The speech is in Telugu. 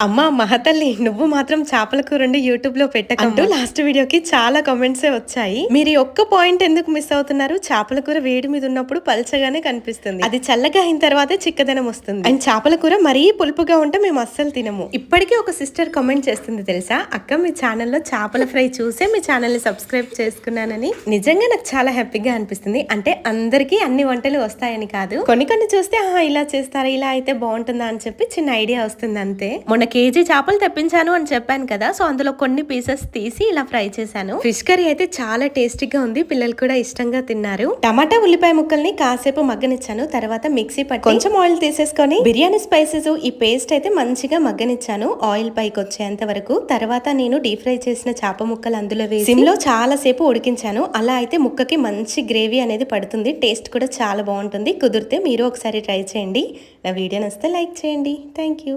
అమ్మా మహతల్లి నువ్వు మాత్రం చేపల కూర వండి యూట్యూబ్లో పెట్టకంటూ లాస్ట్ వీడియోకి చాలా కామెంట్స్ వచ్చాయి. మీరు ఒక్క పాయింట్ ఎందుకు మిస్ అవుతున్నారు? చేపల కూర వేడి మీద ఉన్నప్పుడు పల్చగానే కనిపిస్తుంది. అది చల్లగా అయిన తర్వాతే చిక్కదనం వస్తుంది. అండ్ చేపల కూర మరీ పులుపుగా ఉంటే మేము అస్సలు తినము. ఇప్పటికీ ఒక సిస్టర్ కామెంట్ చేస్తుంది తెలుసా? అక్క మీ ఛానల్లో చేపల ఫ్రై చూసే మీ ఛానల్ని సబ్స్క్రైబ్ చేసుకున్నానని. నిజంగా నాకు చాలా హ్యాపీగా అనిపిస్తుంది. అంటే అందరికీ అన్ని వంటలు వస్తాయని కాదు. కొన్ని కొన్ని చూస్తే "ఆహా, ఇలా చేస్తారా? ఇలా అయితే బాగుంటుందా? అని చెప్పి చిన్న ఐడియా వస్తుంది అంతే. మొన్న కేజీ చేపలు తెప్పించాను అని చెప్పాను కదా సో అందులో కొన్ని పీసెస్ తీసి ఇలా ఫ్రై చేశాను. ఫిష్ కర్రీ అయితే చాలా టేస్టీగా ఉంది పిల్లలు కూడా ఇష్టంగా తిన్నారు. టమాటా ఉల్లిపాయ ముక్కల్ని కాసేపు మగ్గనిచ్చాను తర్వాత మిక్సీ పట్టి కొంచెం ఆయిల్ తీసేసుకొని బిర్యానీ స్పైసెస్ ఈ పేస్ట్ అయితే మంచిగా మగ్గనిచ్చాను ఆయిల్ పైకి వచ్చేంత వరకు. తర్వాత నేను డీప్ ఫ్రై చేసిన చేప ముక్కలు అందులో వేసి సిమ్లో చాలా సేపు ఉడికించాను. అలా అయితే ముక్కకి మంచి గ్రేవీ అనేది పడుతుంది టేస్ట్ కూడా చాలా బాగుంటుంది. కుదిరితే మీరు ఒకసారి ట్రై చేయండి. నా వీడియో నచ్చితే లైక్ చేయండి. Thank you.